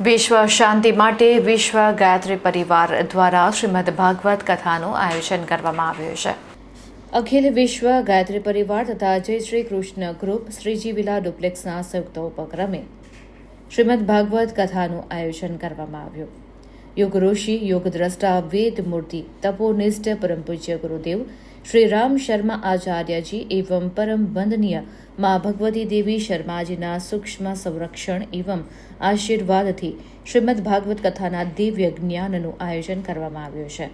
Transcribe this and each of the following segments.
વિશ્વ શાંતિ માટે વિશ્વ ગાયત્રી પરિવાર દ્વારા શ્રીમદ ભાગવત કથાનું આયોજન કરવામાં આવ્યું છે. અખિલ વિશ્વ ગાયત્રી પરિવાર તથા જય શ્રી કૃષ્ણ ગ્રુપ શ્રીજી વિલા ડુપ્લેક્સના સંયુક્ત ઉપક્રમે શ્રીમદ ભાગવત કથાનું આયોજન કરવામાં આવ્યું. યોગ ઋષિ, યોગ દ્રષ્ટા, વેદ મૂર્તિ, તપોનિષ્ઠ, પરમ પૂજ્ય ગુરુદેવ શ્રી રામ શર્મા આચાર્યજી એવં પરમ વંદનીય મા ભગવતી દેવી શર્માજીના સૂક્ષ્મ સંરક્ષણ એવં આશીર્વાદથી શ્રીમદ ભાગવત કથાના દિવ્ય જ્ઞાનનું આયોજન કરવામાં આવ્યું છે.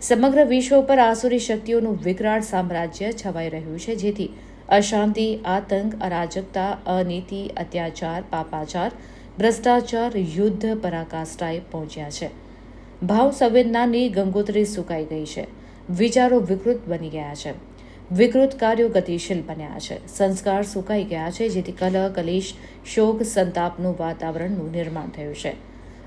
સમગ્ર વિશ્વ પર આસુરી શક્તિઓનું વિકરાળ સામ્રાજ્ય છવાઈ રહ્યું છે, જેથી અશાંતિ, આતંક, અરાજકતા, અનીતિ, અત્યાચાર, પાપાચાર, ભ્રષ્ટાચાર, યુદ્ધ, પરાકાષ્ઠાએ પહોંચ્યા છે. ભાવ સંવેદનાની ગંગોત્રી સુકાઈ ગઈ છે. વિચારો વિકૃત બની ગયા છે. વિકૃત કાર્યો ગતિશીલ બન્યા છે. સંસ્કાર સુકાઈ ગયા છે, જેથી કલહ, કલેશ, શોક, સંતાપનું વાતાવરણનું નિર્માણ થયું છે.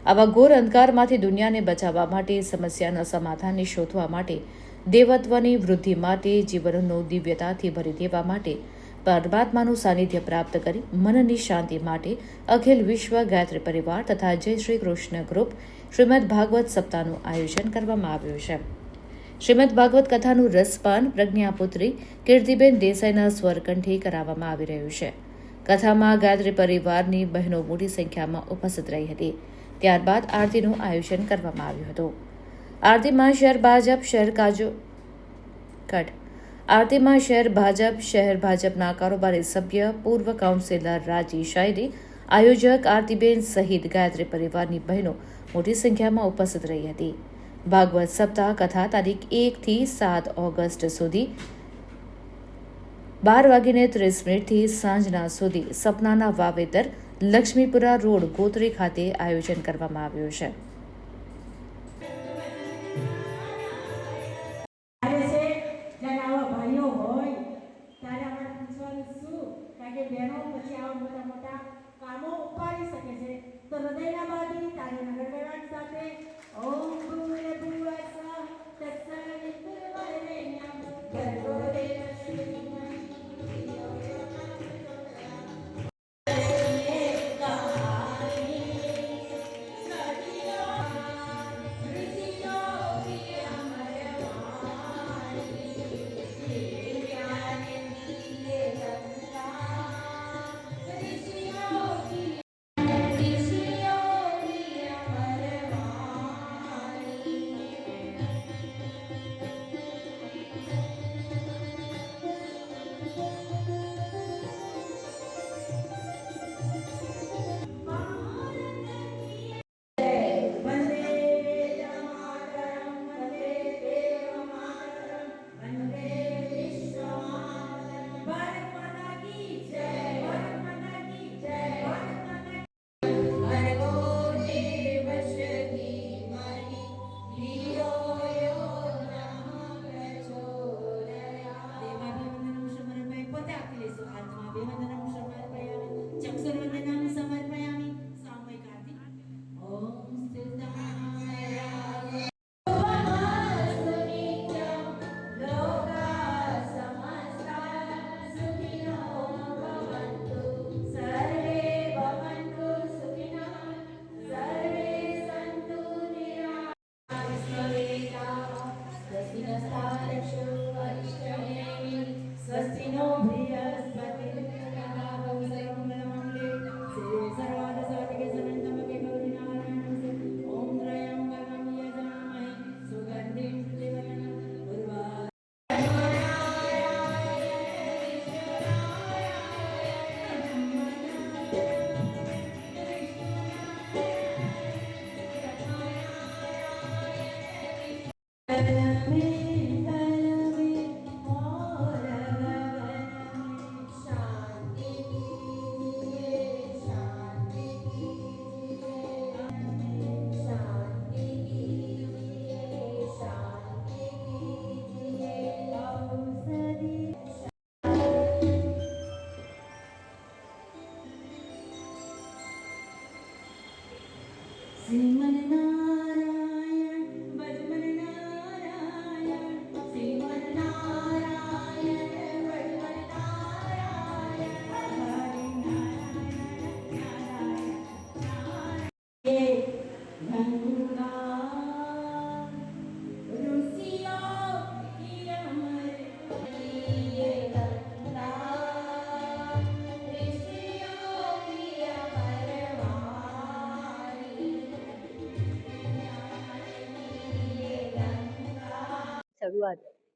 આવા ઘોર અંધકારમાંથી દુનિયાને બચાવવા માટે, સમસ્યાના સમાધાનને શોધવા માટે, દેવત્વની વૃદ્ધિ માટે, જીવનનો દિવ્યતાથી ભરી દેવા માટે, પરમાત્માનું સાનિધ્ય પ્રાપ્ત કરી, મનની શાંતિ માટે, અખિલ વિશ્વ ગાયત્રી પરિવાર તથા જય શ્રી કૃષ્ણ ગ્રુપ, શ્રીમદ ભાગવત સપ્તાહનું આયોજન કરવામાં આવ્યું છે. શ્રીમદ ભાગવત કથાનું રસપાન પ્રજ્ઞાપુત્રી કીર્તિબેન દેસાઈના સ્વરકંઠી કરાવવામાં આવી રહ્યું છે. કથામાં ગાયત્રી પરિવારની બહેનો મોટી સંખ્યામાં ઉપસ્થિત રહી હતી. ત્યારબાદ આરતીનું આયોજન કરવામાં આવ્યું હતું. આરતીમાં શહેર ભાજપ શહેર કાજુ કટ. આરતીમાં શહેર ભાજપ શહેર ભાજપના કારોબારી સભ્ય, પૂર્વ કાઉન્સિલર રાજી શાયરી, આયોજક આરતીબેન સહિત ગાયત્રી પરિવારની બહેનો મોટી સંખ્યામાં ઉપસ્થિત રહી હતી. ભાગવત સપ્તાહ, કથા તારીખ એકથી સાત ઓગસ્ટ સુધી. બાર વાગીને ત્રીસ મિનિટથી સાંજના સુધી સપનાના વાવેતર લક્ષ્મીપુરા રોડ ગોત્રી ખાતે આયોજન કરવામાં આવ્યું છે.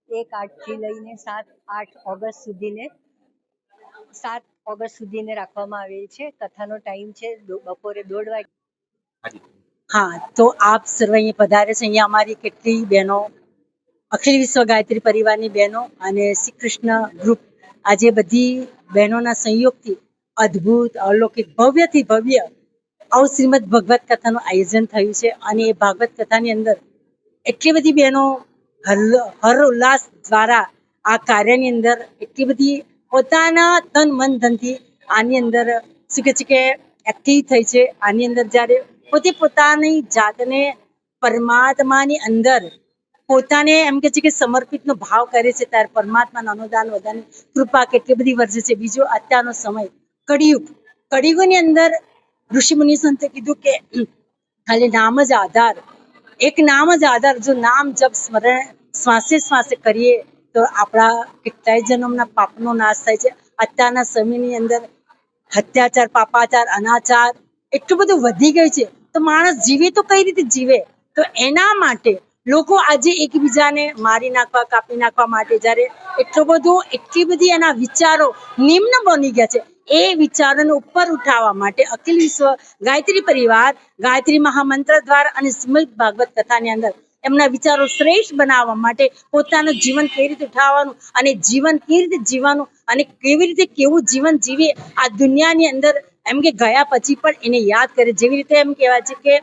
એક આઠથી લઈને સાત આઠ ઓગસ્ટ સુધીને સાત ઓગસ્ટ સુધીને રાખવામાં આવેલ છે. કથાનો ટાઈમ છે બપોરે દોઢ વાગે હા તો આપ સર્વ અહીંયા પધારે છે. અહીંયા અમારી કેટલી બહેનો અખિલ વિશ્વ ગાયત્રી પરિવારની બહેનો અને શ્રી કૃષ્ણ ગ્રુપ આજે બધી બહેનોના સંયોગથી અદ્ભુત અલૌકિક ભવ્યથી ભવ્ય આવું શ્રીમદ ભગવત કથાનું આયોજન થયું છે. અને એ ભાગવત કથાની અંદર એટલી બધી બહેનો હર ઉલ્લાસ દ્વારા આ કાર્યની અંદર એટલી બધી પોતાના તન મન ધનથી આની અંદર શું કહે છે કે એક્ટિવ થઈ છે. આની અંદર જ્યારે પોતે પોતાની જાતને પરમાત્માની અંદર પોતાને એમ કે છે કે સમર્પિતનો ભાવ કરે છે, ત્યારે પરમાત્માનું અનુદાન વધારે કૃપા કેટલી બધી વર્ષે છે. બીજો અત્યારનો સમય, કળિયુગ. કળિયુગની અંદર ઋષિ મુનિ સંતે કીધું કે ખાલી નામ જ આધાર એક નામ જ આધાર જો નામ જપ સ્મરણ શ્વાસે શ્વાસે કરીએ, તો આપણા કેટલાય જન્મના પાપનો નાશ થાય છે. અત્યારના સમયની અંદર અત્યાચાર, પાપાચાર, અનાચાર એટલું બધું વધી ગયું છે. તો માણસ જીવે તો કઈ રીતે જીવે? તો એના માટે લોકો આજે એકબીજાને મારી નાખવા, કાપી નાખવા માટે જ્યારે એટલો બધો, એટલી બધી એના વિચારો નિમ્ન બની ગયા છે. એ વિચારોને ઉપર ઉઠાવવા માટે અખિલ વિશ્વ ગાયત્રી પરિવાર, ગાયત્રી મહામંત્ર દ્વારા અને સ્મૃત ભાગવત કથાની અંદર એમના વિચારો શ્રેષ્ઠ બનાવવા માટે પોતાનું જીવન કેવી રીતે ઉઠાવવાનું અને જીવન કેવી રીતે જીવવાનું અને કેવી રીતે કેવું જીવન જીવીએ આ દુનિયાની અંદર એમ કે ગયા પછી પણ એને યાદ કરે. જેવી રીતે એમ કહેવાય છે કે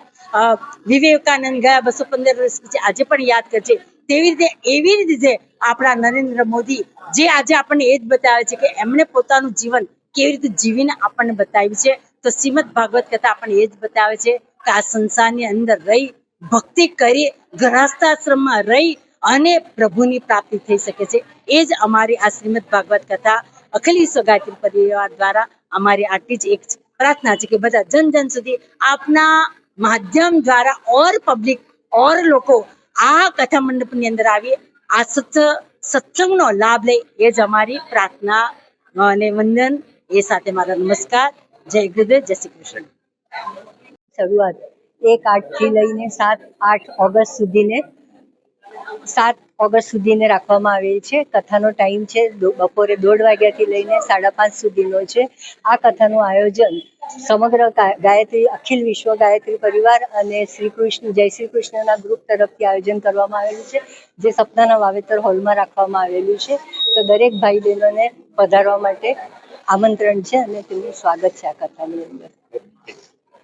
વિવેકાનંદ ગયા બસો પંદર વર્ષ પછી આજે પણ યાદ કરે છે તેવી રીતે એવી રીતે આપણા નરેન્દ્ર મોદી જે આજે આપણને એ જ બતાવે છે કે એમણે પોતાનું જીવન કેવી રીતે જીવીને આપણને બતાવી છે? તો શ્રીમદ ભાગવત કથા આપણને એ જ બતાવે છે કે આ સંસારની અંદર રહી, ભક્તિ કરી ગ્રહસ્થાશ્રમમાં રહી અને પ્રભુની પ્રાપ્તિ થઈ શકે છે. એ જ અમારી આ શ્રીમદ ભાગવત કથા અખિલ ગાયત્રી પરિવાર દ્વારા અમારી આટલી જ એક પ્રાર્થના છે કે બધા જન જન સુધી આપના માધ્યમ દ્વારા ઓર પબ્લિક ઓર લોકો આ કથા મંડપની અંદર આવી આ સત્સ સત્સંગનો લાભ લે એ જ અમારી પ્રાર્થના અને વંદન એ સાથે મારા નમસ્કાર. જય ગુરુદેવ, જય શ્રી કૃષ્ણ. શરૂઆત એક આઠથી લઈને સાત, આઠ ઓગસ્ટ સુધીને, સાત ઓગસ્ટ સુધીને રાખવામાં આવેલ છે. કથાનો ટાઈમ છે બપોરે દોઢ વાગ્યાથી લઈને સાડા પાંચ સુધીનો છે. આ કથાનું આયોજન સમગ્ર ગાયત્રી, અખિલ વિશ્વ ગાયત્રી પરિવાર અને શ્રી કૃષ્ણ, જય શ્રી કૃષ્ણના ગ્રુપ તરફથી આયોજન કરવામાં આવેલું છે, જે સપનાના વાવેતર હોલમાં રાખવામાં આવેલું છે. તો દરેક ભાઈ બહેનોને પધારવા માટે આમંત્રણ છે અને તેમનું સ્વાગત છે આ કથાની અંદર.